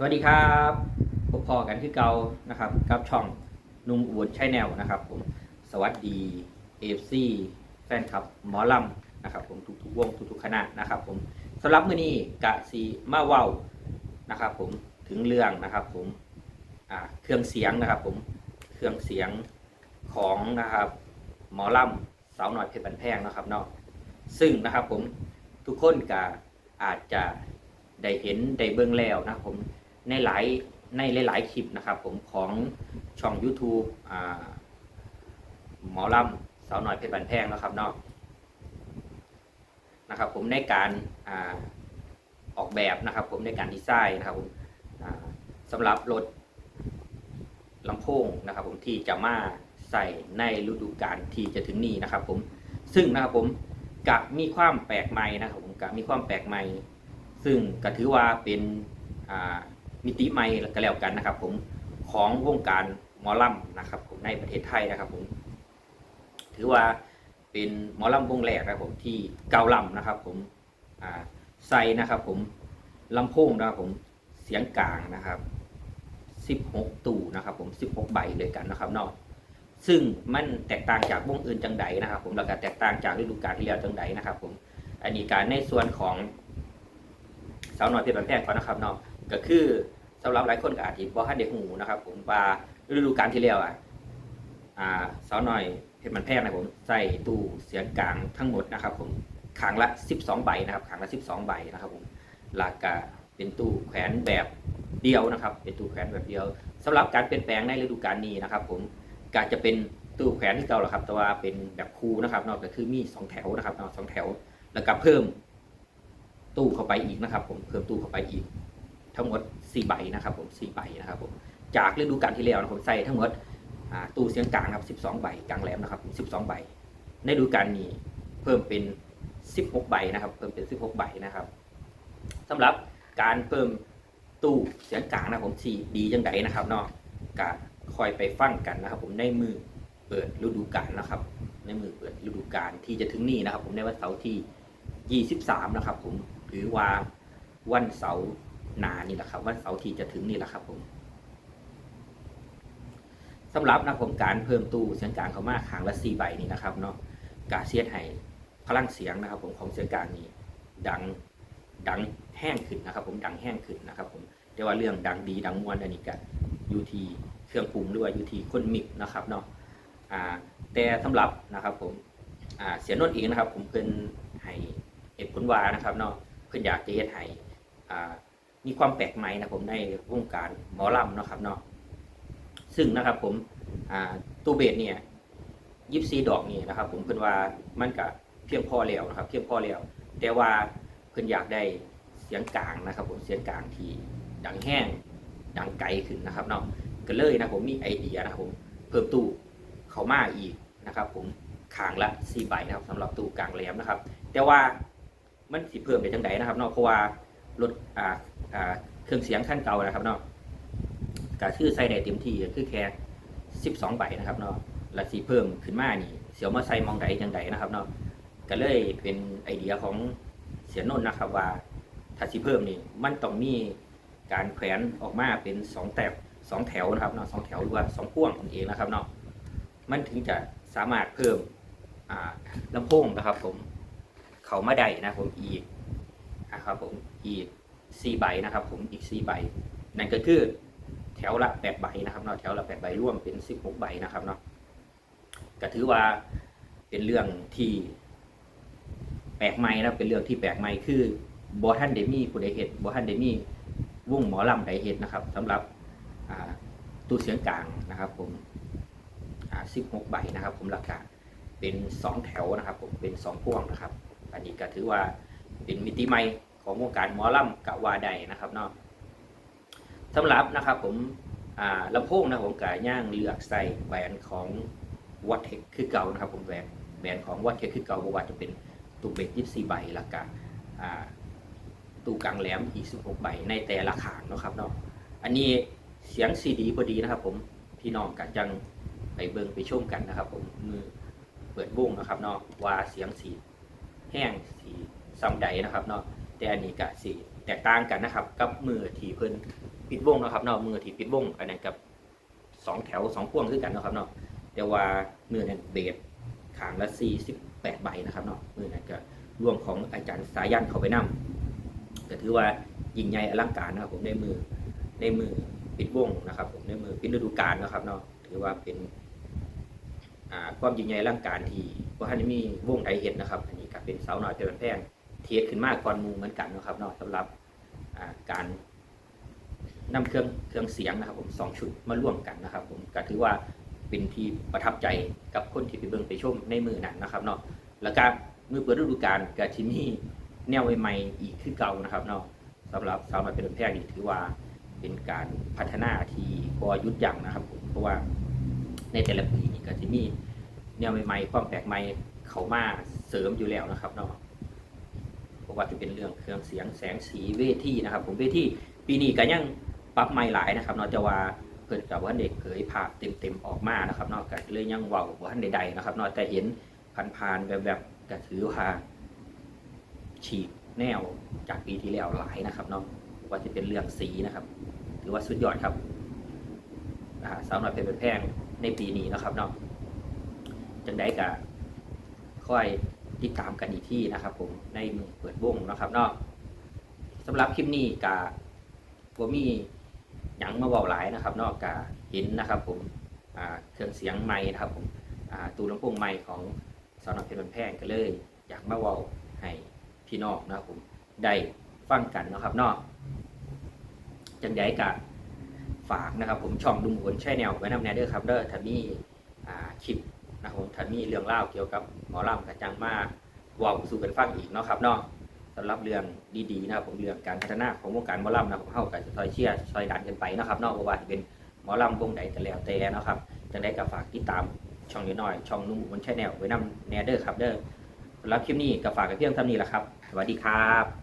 สวัสดีครับพบพอกันคือเก่านะครับกับช่องนุ่มอวดชแนลนะครับผมสวัสดีเอฟซีแฟนคลับหมอลำนะครับผมทุกๆวงทุกๆคณะนะครับผมสำหรับมื้อนี้กะสีมาเว้านะครับผมถึงเรื่องนะครับผมเครื่องเสียงนะครับผมเครื่องเสียงของนะครับหมอลำสาวหน่อยเพชรบันแพงนะครับเนาะซึ่งนะครับผมทุกคนก็อาจจะได้เห็นได้เบิ่งแล้วนะครับผม ในหลายในหลายๆคลิปนะครับ ผมของช่อง YouTube อหมอลำสาวน้อยเพชรบันแพงนะครับเนาะนะครับ ผมในการอออกแบบนะครับ ผมในการดีไซน์นะครับผมสำหรับรถลำโพงนะครับ ผมที่จะมาใส่ในฤดูกาลที่จะถึงนี้นะครับ ผมซึ่งนะครับผมกับมีความแปลกใหม่นะครับ ผมกับมีความแปลกใหม่ ซึ่งก็ถือว่าเป็นอ่า มิติใหม่ก็แล้วกันนะครับ ผมของวงการหมอลำนะครับ ผมในประเทศไทยนะครับ ผม ถือว่าเป็นหมอลำวงแรกนะครับผมที่เกาลำนะครับ ผมใส่นะครับ ผมลำโพงนะครับ ผมเสียงกลางนะครับ 16 ตู่นะครับ ผม 16 ใบเลยกันนะครับเนาะซึ่งมันแตกต่างจากวงอื่นจังใดนะครับ ผมแล้วก็แตกต่างจากฤดูกาลที่แล้วจังใดนะครับ ผมอันนี้การในส่วนของสาวน้อยเพชรบันแพงก่อนนะครับเนาะ ก็คือสำหรับหลายคนก็อาจจะบ่ทันได้หูนะครับ ผมว่าฤดูกาลที่แล้วอะอ่าสาวน้อยเพชรมันแพงนะผมใส่ตู้เสียงกลางทั้งหมดนะครับ ผมขางละ 12 ใบนะครับขางละ 12 ใบนะครับ ผมหลักก็เป็นตู้แขวนแบบเดียวนะครับ เป็นตู้แขวนแบบเดียวสำหรับการเปลี่ยนแปลงในฤดูกาลนี้นะครับ ผมก็จะเป็นตู้แขวนที่เก่าแหละครับ แต่ว่าเป็นแบบคูนะครับนอกจากคือมีสองแถวนะครับนาะสองแถว แล้วก็เพิ่มตู้เข้าไปอีกนะครับ ผมเพิ่มตู้เข้าไปอีก ทั้งหมด4ใบนะครับผม4ใบนะครับผมจากฤดูกาลที่แล้วนะผมใส่ทั้งหมดตู้เสียงกลางครับ12 ใบกลางแหลมนะครับผม12 ใบ ในฤดูกาลนี้เพิ่มเป็น 16 ใบนะครับ เพิ่มเป็น 16 ใบนะครับสำหรับการเพิ่มตู้เสียงกลางนะผมสีดีจังไดนะครับเนาะก็คอยไปฟังกันนะครับ ผมในมือเปิดฤดูกาลนะครับ ในมือเปิดฤดูกาลที่จะถึงนี้นะครับ ผมในวันเสาร์ที่ 23 นะครับ ผมหรือว่าวันเสาร์ หนานี่แหละครับ วันเสาร์ที่จะถึงนี่แหละครับผมสำหรับนะผมการเพิ่มตู้เสียงกลางเข้ามาขางละสี่ใบนี่นะครับเนาะกาเซียนให้พลังเสียงนะครับผมของเสียงกลางนี้ดังดังแห้งขึ้นนะครับ ผมดังแห้งขึ้นนะครับ ผมแต่ว่าเรื่องดังดีดังมวนอันนี้ก็อยู่ที่เครื่องปรุงหรือว่าอยู่ที่คนมิกนะครับเนาะอ่าแต่สำหรับนะครับผมอ่าเสียงโนนเองนะครับ ผมเพิ่นให้เหตุผลว่านะครับเนาะเพิ่นอยากจะเฮ็ดให้อ่า มีความแปลกใหม่นะผมในวงการหมอลำเนาะครับเนาะซึ่งนะครับผมตู้เบสเนี่ยยิบซีดอกนี่นะครับ ผมเพิ่นว่ามันก็เพียงพอแล้วนะครับ เพียงพอแล้ว แต่ว่าเพิ่อนอยากได้เสียงกลางนะครับ ผมเสียงกลางที่ดังแห้งดังไกลขึ้นนะครับเนาะก็เลยนะผมมีไอเดียนะครับผมเพิ่มตู้เขามาอีกนะครับ ผมขางละสี่ใบนะครับสำหรับตู้กลางแหลมนะครับ แต่ว่ามันสิเพิ่มไปจังไดนะครับเนาะเพราะว่า รถอ่าอ่าเครื่องเสียงขั้นเก่านะครับเนาะก็คือใส่ได้เต็มที่ก็คือแค่12ใบนะครับเนาะและสีเพิ่มขึ้นมานี่เสียวมาใส่มองใดจังใดนะครับเนาะก็เลยเป็นไอเดียของเสียนนท์นะครับว่าถ้าสีเพิ่มนี่มันต้องมีการแขวนออกมาเป็น2แถบสองแถวนะครับเนาะสองแถวหรือว่าสองพ่วงนั่นเองนะครับเนาะมันถึงจะสามารถเพิ่มอ่าลำโพงนะครับผมเขามาได้นะผมอีกนะครับผม อีกสี่ใบนะครับผมอีกสี่ใบนั่นก็คือแถวละแปดใบนะครับเนาะแถวละแปดใบร่วมเป็นสิบหกใบนะครับเนาะก็ถือว่าเป็นเรื่องที่แปลกใหม่นะเป็นเรื่องที่แปลกใหม่คือบอท่านเดมี่ผู้ใดเห็ดบอท่านเดมี่วงหมอลำใดเห็ดนะครับสำหรับตู้เสียงกลางนะครับผมอ่าสิบหกใบนะครับ ผมราคาเป็นสองแถวนะครับ ผมเป็นสองพ่วงนะครับ อันนี้ก็ถือว่าเป็นมิติใหม่ ของวงการหมอลำกะว่าใดนะครับเนาะสำหรับนะครับผมลำโพงนะผมกะย่างเลือกใส่แบรนด์ของวัตเทคคือเก่านะครับผมแบรนด์แบรนด์ของวัตเทคคือเก่าบอกว่าจะเป็นตู้เบสยี่สี่ใบละกะอ่าตู้กลางแหลมอีกสิบหกใบในแต่ละขางนะครับเนาะอันนี้เสียงซีดีพอดีนะครับ ผมพี่น้องกันจังไปเบิ่งไปชมกันนะครับ ผมมือเปิดวงนะครับเนาะว่าเสียงสีแห้งสีซ้ำใดนะครับเนาะ แต่อันนี้ก็สิแตกต่างกันนะครับ กับมือที่เพิ่นปิดวงนะครับเนาะมือที่ปิดวงอันนั้นกับสองแถวสองพ่วงคือกันนะครับเนาะแต่ว่ามือนั้นเบสขางละสี่สิบแปดใบนะครับเนาะมือนั้นก็รวมของอาจารย์สายันเขาไปนํก็ถือว่ายิ่งใหญ่อลังการนะครับผมในมือในมือปิดวงนะครับ ผมในมือปิดฤดูกาลนะครับเนาะถือว่าเป็นความยิ่งใหญ่ร่างการที่ว่าท่านมีวงไดเห็ดนะครับ อันนี้ก็เป็นเสาหน่อยเป็นแพง เทียขึ้นมากก่อนมูเหมือนกันนะครับเนาะสำหรับการนำเครื่องเครื่องเสียงนะครับ ผมสองชุดมาร่วมกันนะครับ ผมก็ถือว่าเป็นที่ประทับใจกับคนที่ไปเบิ่งไปชมในมือนั้นนะครับเนาะแล้วก็มือเปิดฤดูกาลก็ที่มีแนวใหม่ๆอีกขึ้นเก่านะครับเนาะสำหรับสาวหน่อยเป็นแพงนี่ถือว่าเป็นการพัฒนาที่บ่หยุดยั้งนะครับผมเพราะว่าในแต่ละปีนี่ก็จะมีแนวใหม่ๆความแปลกใหม่เขามาเสริมอยู่แล้วนะครับเนาะ เพราะว่าจะเป็นเรื่องเครื่องเสียงแสงสีเวทีนะครับ ผมเวทีปีนี้ก็ยังปรับใหม่หลายนะครับเนาะจะว่าเพิ่นกับว่าเด็กเผยภาพเต็มๆออกมานะครับเนาะก็เลยยังเว้าว่านใดๆนะครับนาะแต่เห็นผ่านๆแบบๆก็ถือว่าฉีกแนวจากปีที่แล้วหลายนะครับเนาะว่าจะเป็นเรื่องสีนะครับ ถือว่าสุดยอดครับสาวน้อยเป็นแพงในปีนี้นะครับเนาะจังได้ก็ค่อย ติดตามกันอีกที่นะครับ ผมในมือเปิดวงนะครับเนาะสำหรับคลิปนี้กะผมมีหยังมาเบาหลายนะครับนอกกาเห็นนะครับ ผมเครื่องเสียงไม้นะครับ ผมตูลำโพงไม้ของสอนอเพชรบันแพงก็เลย อยากมาเว้าให้พี่น้องนะครับผมได้ฟังกันนะครับนาะจังได้กะฝากนะครับ ผมช่องดุมหวนแช่แนวไว้นำแนเดอร์ครับเด้อถ้ามีอ่าคลิป นะครับผมถ้ามีเรื่องเล่าเกี่ยวกับหมอลำกระจังมาว่าสู่กันฟังอีกเนาะครับเนาะสำหรับเรื่องดีๆนะครับผมเรื่องการพัฒนาของวงการหมอลำนะครับผมเข้ากับซอยเชียร์ซอยดันกันไปนะครับเนาะเพราะว่าจะเป็นหมอลำวงใดก็แล้วแต่นะครับจังได้กับฝากติดตามช่องน้อยๆช่องนุ่มบนแชนแนลไว้นำแนเดอร์ครับเด้อสำหรับคลิปนี้ก็ฝากกับเพียงเท่านี้แหละครับสวัสดีครับ